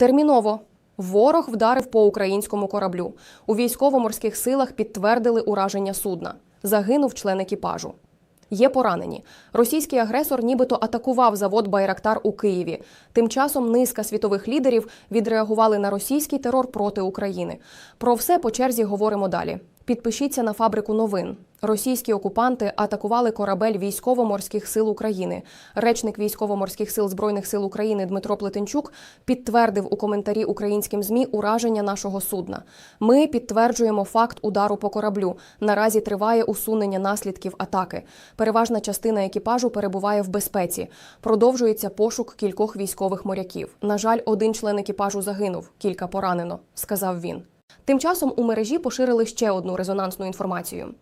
Терміново ворог вдарив по українському кораблю. У військово-морських силах підтвердили ураження судна. Загинув член екіпажу. Є поранені. Російський агресор нібито атакував завод Байрактар у Києві. Тим часом низка світових лідерів відреагували на російський терор проти України. Про все по черзі говоримо далі. Підпишіться на фабрику новин. Російські окупанти атакували корабель військово-морських сил України. Речник військово-морських сил збройних сил України Дмитро Плетенчук підтвердив у коментарі українським змі ураження нашого судна. Ми підтверджуємо факт удару по кораблю. Наразі триває усунення наслідків атаки. Переважна частина екіпажу перебуває в безпеці. Продовжується пошук кількох військових моряків. На жаль, один член екіпажу загинув, кілька поранено, сказав він. Тим часом у мережі поширили ще одну резонансну інформацію.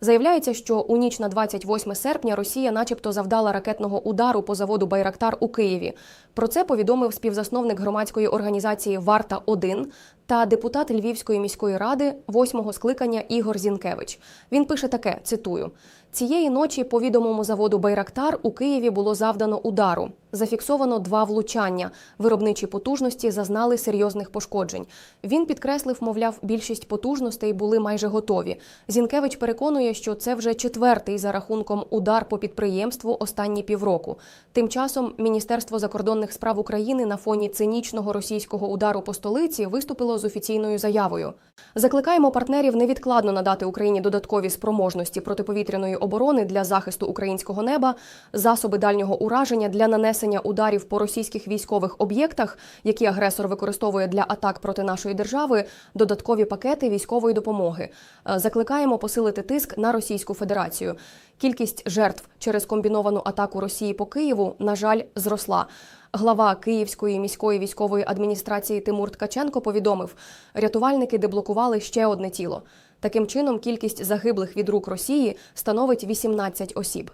Заявляється, що у ніч на 28 серпня Росія, начебто, завдала ракетного удару по заводу Байрактар у Києві. Про це повідомив співзасновник громадської організації Варта 1 та депутат Львівської міської ради восьмого скликання Ігор Зінкевич. Він пише таке: цитую. Цієї ночі по відомому заводу Байрактар у Києві було завдано удару. Зафіксовано два влучання. Виробничі потужності зазнали серйозних пошкоджень. Він підкреслив, мовляв, більшість потужностей були майже готові. Зінкевич переконує, що це вже четвертий за рахунком удар по підприємству останні півроку. Тим часом Міністерство закордонних справ України на фоні цинічного російського удару по столиці виступило з офіційною заявою. Закликаємо партнерів невідкладно надати Україні додаткові спроможності протиповітряної оборони для захисту українського неба, засоби дальнього ураження для нанесення ударів по російських військових об'єктах, які агресор використовує для атак проти нашої держави, додаткові пакети військової допомоги. Е, Закликаємо посилити тиск на Російську Федерацію. Кількість жертв через комбіновану атаку Росії по Києву, на жаль, зросла. Глава Київської міської військової адміністрації Тимур Ткаченко повідомив, рятувальники деблокували ще одне тіло. Таким чином, кількість загиблих від рук Росії становить 18 осіб.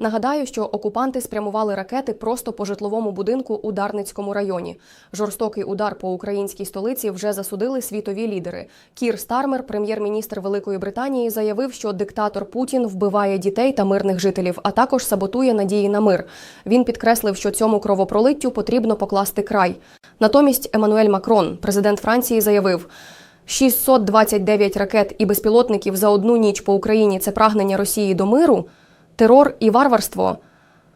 Нагадаю, що окупанти спрямували ракети просто по житловому будинку у Дарницькому районі. Жорстокий удар по українській столиці вже засудили світові лідери. Кір Стармер, прем'єр-міністр Великої Британії, заявив, що диктатор Путін вбиває дітей та мирних жителів, а також саботує надії на мир. Він підкреслив, що цьому кровопролиттю потрібно покласти край. Натомість Еммануель Макрон, президент Франції, заявив. 629 ракет і безпілотників за одну ніч по Україні це прагнення Росії до миру, терор і варварство.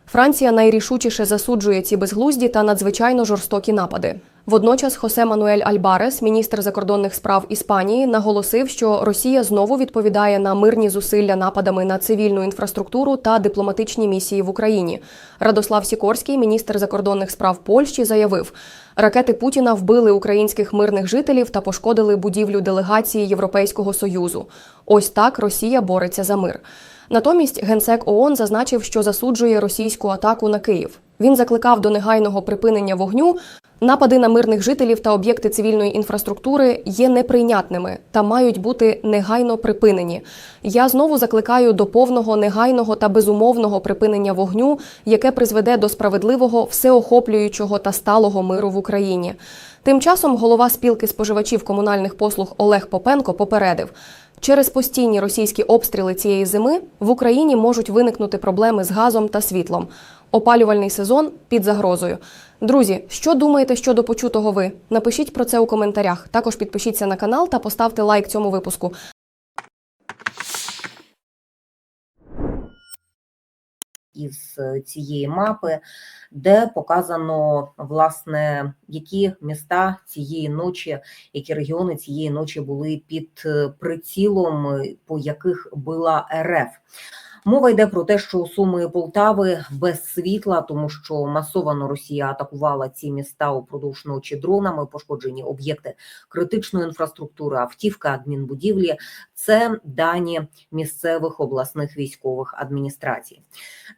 Франція найрішучіше засуджує ці безглузді та надзвичайно жорстокі напади. Водночас Хосе Мануель Альбарес, міністр закордонних справ Іспанії, наголосив, що Росія знову відповідає на мирні зусилля нападами на цивільну інфраструктуру та дипломатичні місії в Україні. Радослав Сікорський, міністр закордонних справ Польщі, заявив, ракети Путіна вбили українських мирних жителів та пошкодили будівлю делегації Європейського союзу. Ось так Росія бореться за мир. Натомість генсек ООН зазначив, що засуджує російську атаку на Київ. Він закликав до негайного припинення вогню. Напади на мирних жителів та об'єкти цивільної інфраструктури є неприйнятними та мають бути негайно припинені. Я знову закликаю до повного негайного та безумовного припинення вогню, яке призведе до справедливого, всеохоплюючого та сталого миру в Україні. Тим часом голова спілки споживачів комунальних послуг Олег Попенко попередив. Через постійні російські обстріли цієї зими в Україні можуть виникнути проблеми з газом та світлом. Опалювальний сезон під загрозою. Друзі, що думаєте щодо почутого ви? Напишіть про це у коментарях. Також підпишіться на канал та поставте лайк цьому випуску. із е, цієї мапи, де показано власне які міста цієї ночі, які регіони цієї ночі були під е, прицілом, е, по яких била РФ. Мова йде про те, що Суми і Полтави без світла, тому що масовано Росія атакувала ці міста упродовж ночі дронами, пошкоджені об'єкти критичної інфраструктури, автівка, адмінбудівлі. Це дані місцевих обласних військових адміністрацій.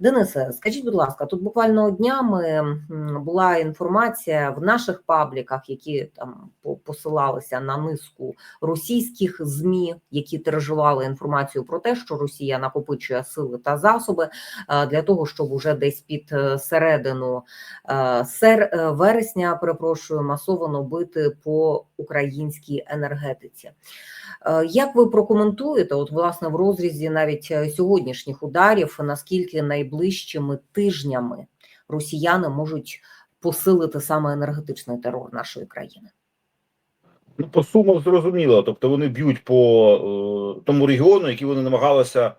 Денисе, скажіть, будь ласка, тут буквально днями була інформація в наших пабліках, які там по- посилалися на низку російських змі, які тиражували інформацію про те, що Росія накопичує сили та засоби е, для того, щоб уже десь під е, середину е, сер вересня, перепрошую, масово бити по українській енергетиці. Як ви прокоментуєте, от власне в розрізі навіть сьогоднішніх ударів, наскільки найближчими тижнями росіяни можуть посилити саме енергетичний терор нашої країни? Ну, по сумах зрозуміло. Тобто вони б'ють по е, тому регіону, який вони намагалися,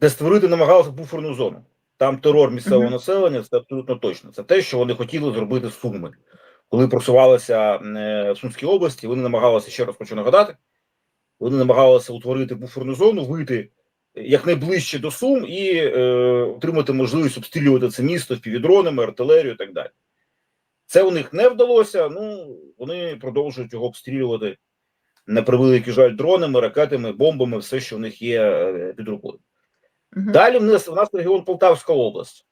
де створити намагалися буферну зону. Там терор місцевого населення, це абсолютно точно. Це те, що вони хотіли зробити з Суми. Коли просувалися е, в Сумській області, вони намагалися, ще раз хочу нагадати, вони намагалися утворити буферну зону, вийти якнайближче до Сум і е, отримати можливість обстрілювати це місто півдронами, артилерію і так далі. Це у них не вдалося. Ну вони продовжують його обстрілювати на превеликий жаль дронами, ракетами, бомбами, все, що в них є е, під рукою. Мгм. Далі в нас, в нас регіон Полтавська область,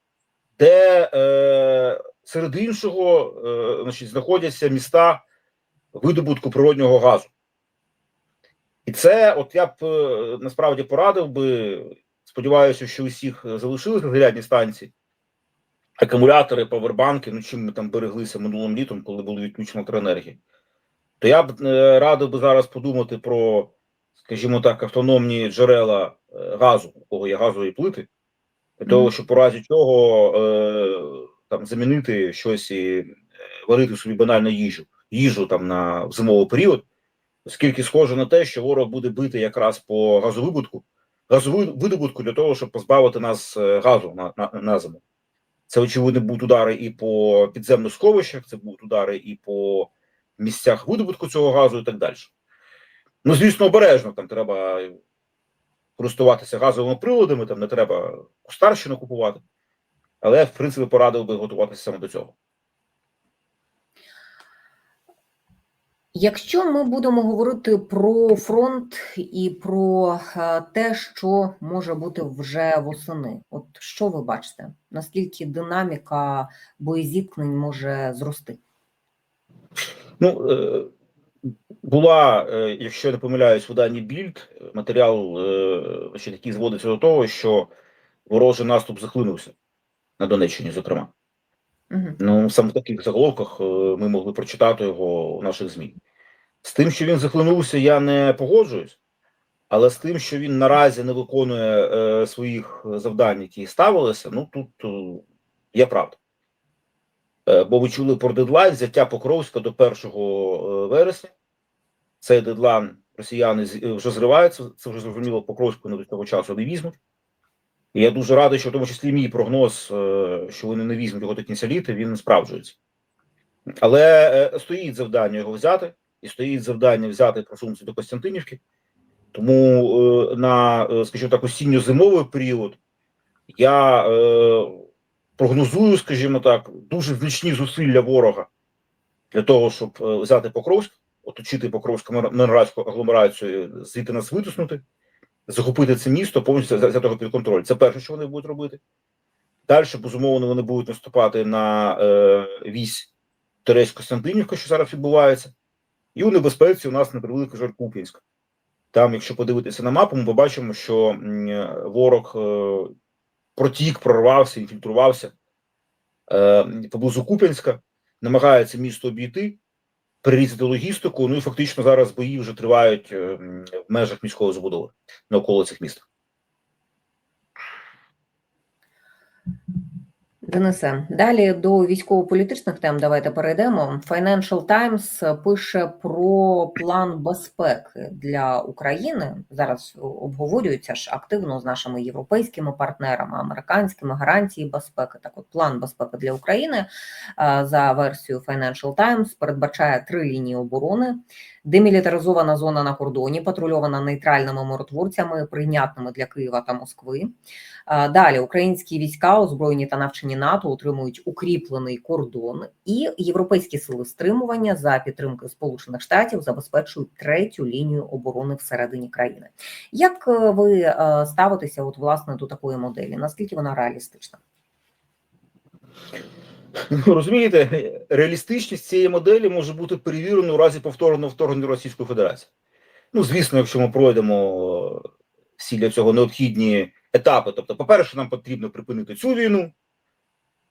де е, серед іншого е, значить, знаходяться міста видобутку природнього газу. І це, от я б е, насправді порадив би, сподіваюся, що усіх залишилися зарядні станції, акумулятори, павербанки, ну чим ми там береглися минулим літом, коли були відключені електроенергії. То я б е, радив би зараз подумати про, скажімо так, автономні джерела е, газу, у кого є газові плити, для того, щоб у разі чого е, там замінити щось і е, варити собі банально їжу, їжу там на зимовий період, оскільки схоже на те, що ворог буде бити якраз по газовибутку, газовидобутку для того, щоб позбавити нас е, газу на, на, на зиму. Це очевидно будуть удари і по підземних сховищах, це будуть удари і по місцях видобутку цього газу, і так далі. Ну, звісно, обережно там треба користуватися газовими приладами, там не треба старщину купувати. Але я, в принципі, порадив би готуватися саме до цього. Якщо ми будемо говорити про фронт і про е, те, що може бути вже восени, от що ви бачите? Наскільки динаміка боєзіткнень може зрости? Ну, е, була, е, якщо я не помиляюсь, виданні Більд матеріал, е, значить, зводиться до того, що ворожий наступ захлинувся на Донеччині, зокрема. Ну, саме в таких заголовках е, ми могли прочитати його у наших ЗМІ. З тим, що він захлинувся, я не погоджуюсь, але з тим, що він наразі не виконує е, своїх завдань, які ставилися, ну тут е, є правда. Е, бо ви чули про дедлайн взяття Покровська до 1 е, вересня. Цей дедлайн росіяни е, вже зриваються. Це вже зрозуміло, Покровську не до того часу не візьмуть. І я дуже радий, що в тому числі мій прогноз, е, що вони не візьмуть його до кінця літа, він справджується. Але е, стоїть завдання його взяти, і стоїть завдання взяти просунутися до Костянтинівки. Тому на, скажімо так, осінньо-зимовий період я прогнозую, скажімо так, дуже значні зусилля ворога для того, щоб взяти Покровськ, оточити Покровську Мирноградську агломерацію, звідти нас витиснути, захопити це місто, повністю взяти його під контроль. Це перше, що вони будуть робити. Далі, безумовно, вони будуть наступати на е, вісь Тересь Костянтинівка, що зараз відбувається, і у небезпеці у нас на превеликий жаль Куп'янськ. Там, якщо подивитися на мапу, ми побачимо, що ворог е, протік, прорвався, інфільтрувався е, поблизу Куп'янська, намагається місто обійти, перерізати логістику. Ну і фактично зараз бої вже тривають е, в межах міської забудови на околицях міста. Денисе, далі до військово-політичних тем давайте перейдемо. Financial Times пише про план безпеки для України. Зараз обговорюється ж активно з нашими європейськими партнерами, американськими гарантії безпеки. Так, от план безпеки для України е, за версією Financial Times передбачає три лінії оборони. Демілітаризована зона на кордоні, патрульована нейтральними миротворцями, прийнятними для Києва та Москви. Далі українські війська, озброєні та навчені НАТО, отримують укріплений кордон, і європейські сили стримування за підтримки Сполучених Штатів забезпечують третю лінію оборони всередині країни. Як е, ви е, ставитеся, от власне до такої моделі? Наскільки вона реалістична? Розумієте, реалістичність цієї моделі може бути перевірена у разі повторного вторгнення Російської Федерації. Ну, звісно, якщо ми пройдемо всі для цього необхідні етапи. Тобто, по-перше, нам потрібно припинити цю війну.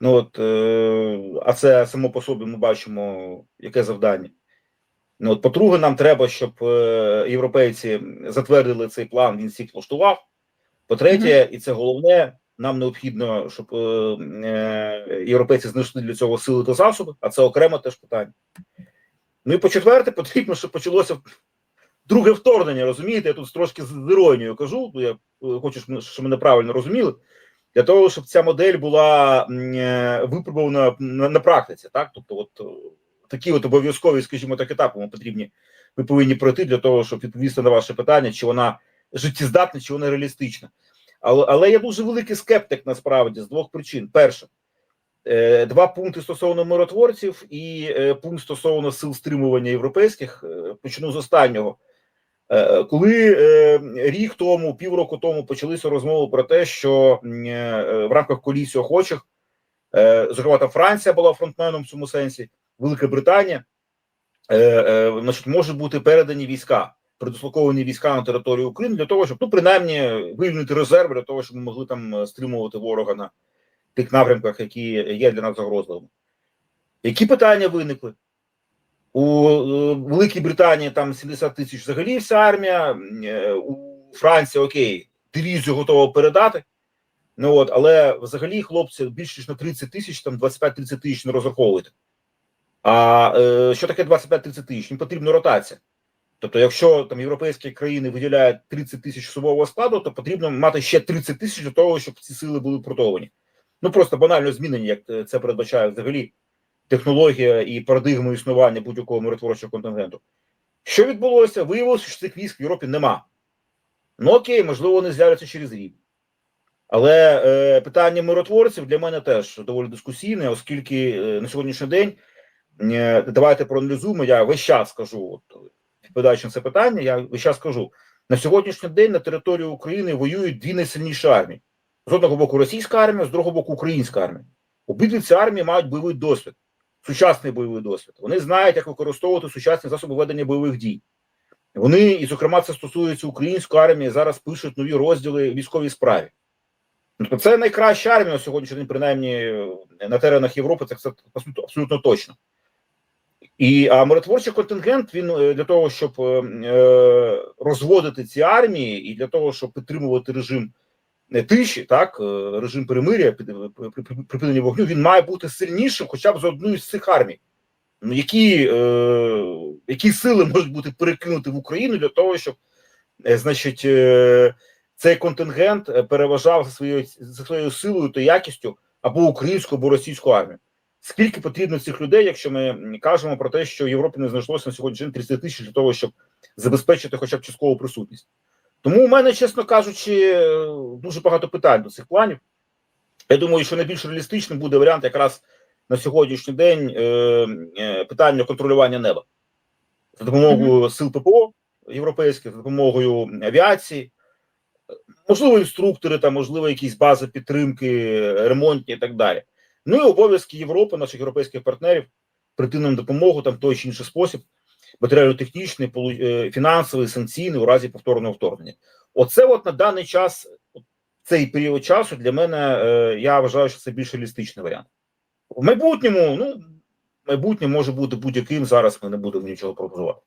Ну от, е, а це само по собі ми бачимо, яке завдання. Ну, от, по-друге, нам треба, щоб е, європейці затвердили цей план, він всіх влаштував. По-третє, і це головне, Нам необхідно, щоб е, е, європейці знайшли для цього сили та засоби, а це окремо теж питання. Ну і по четверте, потрібно, щоб почалося друге вторгнення. Розумієте, я тут трошки з іронією кажу, бо я е, хочу, щоб- мене правильно розуміли. Для того, щоб ця модель була е, випробована на, практиці, так тобто, от такі от обов'язкові, скажімо так, етапи ми потрібні, ми повинні пройти для того, щоб відповісти на ваше питання, чи вона життєздатна, чи вона реалістична. Але, але я дуже великий скептик насправді з двох причин: перше, е, два пункти стосовно миротворців і е, пункт стосовно сил стримування європейських. Е, Почну з останнього. Коли рік тому, півроку тому почалися розмови про те, що в рамках коаліції охочих, зокрема, там Франція була фронтменом в цьому сенсі, Велика Британія, значить, можуть бути передані війська, передислоковані війська на територію України для того, щоб ну принаймні вивільнити резерв для того, щоб ми могли там е, стримувати ворога на тих напрямках, які є для нас загрозливими. Які питання виникли? У е, Великій Британії там 70 тисяч взагалі вся армія, е, у Франції окей, дивізію готова передати. Ну от, але взагалі хлопці більше ніж на 30 тисяч, там 25-30 тисяч не розраховують. А е, що таке 25-30 тисяч? Їм потрібна ротація. Тобто, якщо там європейські країни виділяють 30 тисяч особового складу, то потрібно мати ще 30 тисяч для того, щоб ці сили були протовані. Ну просто банально змінені, як е, це передбачає взагалі технологія і парадигма існування будь-якого миротворчого контингенту. Що відбулося? Виявилося, що цих військ в Європі нема. Ну окей, можливо, вони з'являться через рік. Але е, питання миротворців для мене теж доволі дискусійне, оскільки е, на сьогоднішній день е, давайте проаналізуємо. Я весь час скажу, от, відповідаючи на це питання, я весь час скажу: на сьогоднішній день на території України воюють дві найсильніші армії: з одного боку російська армія, з другого боку українська армія. Обидві ці армії мають бойовий досвід, сучасний бойовий досвід. Вони знають, як використовувати сучасні засоби ведення бойових дій. Вони, і зокрема, це стосується української армії, зараз пишуть нові розділи військовій справі. Тобто це найкраща армія на сьогоднішній день, принаймні на теренах Європи, це, абсолютно точно. І а миротворчий контингент він е, для того, щоб е, е, розводити ці армії, і для того, щоб підтримувати режим е, тиші, так режим перемиря, припинення вогню, він має бути сильнішим, хоча б за одну з цих армій. Ну, які, е, які сили можуть бути перекинуті в Україну для того, щоб, е, значить, е, цей контингент переважав за своєю за своєю силою та якістю або українську, або російську армію. Скільки потрібно цих людей, якщо ми кажемо про те, що в Європі не знайшлося на сьогоднішній день 30 тисяч для того, щоб забезпечити хоча б часткову присутність? Тому у мене, чесно кажучи, дуже багато питань до цих планів. Я думаю, що найбільш реалістичним буде варіант якраз на сьогоднішній день е, е, питання контролювання неба за допомогою сил ППО європейських, за допомогою авіації, можливо, інструктори, там, можливо, якісь бази підтримки, ремонтні і так далі. Ну і обов'язки Європи, наших європейських партнерів, прийти нам допомогу там в той чи інший спосіб, матеріально-технічний, е, фінансовий, санкційний у разі повторного вторгнення. Оце от на даний час, цей період часу для мене е, я вважаю, що це більш реалістичний варіант. В майбутньому, ну, майбутнє може бути будь-яким. Зараз ми не будемо нічого прогнозувати.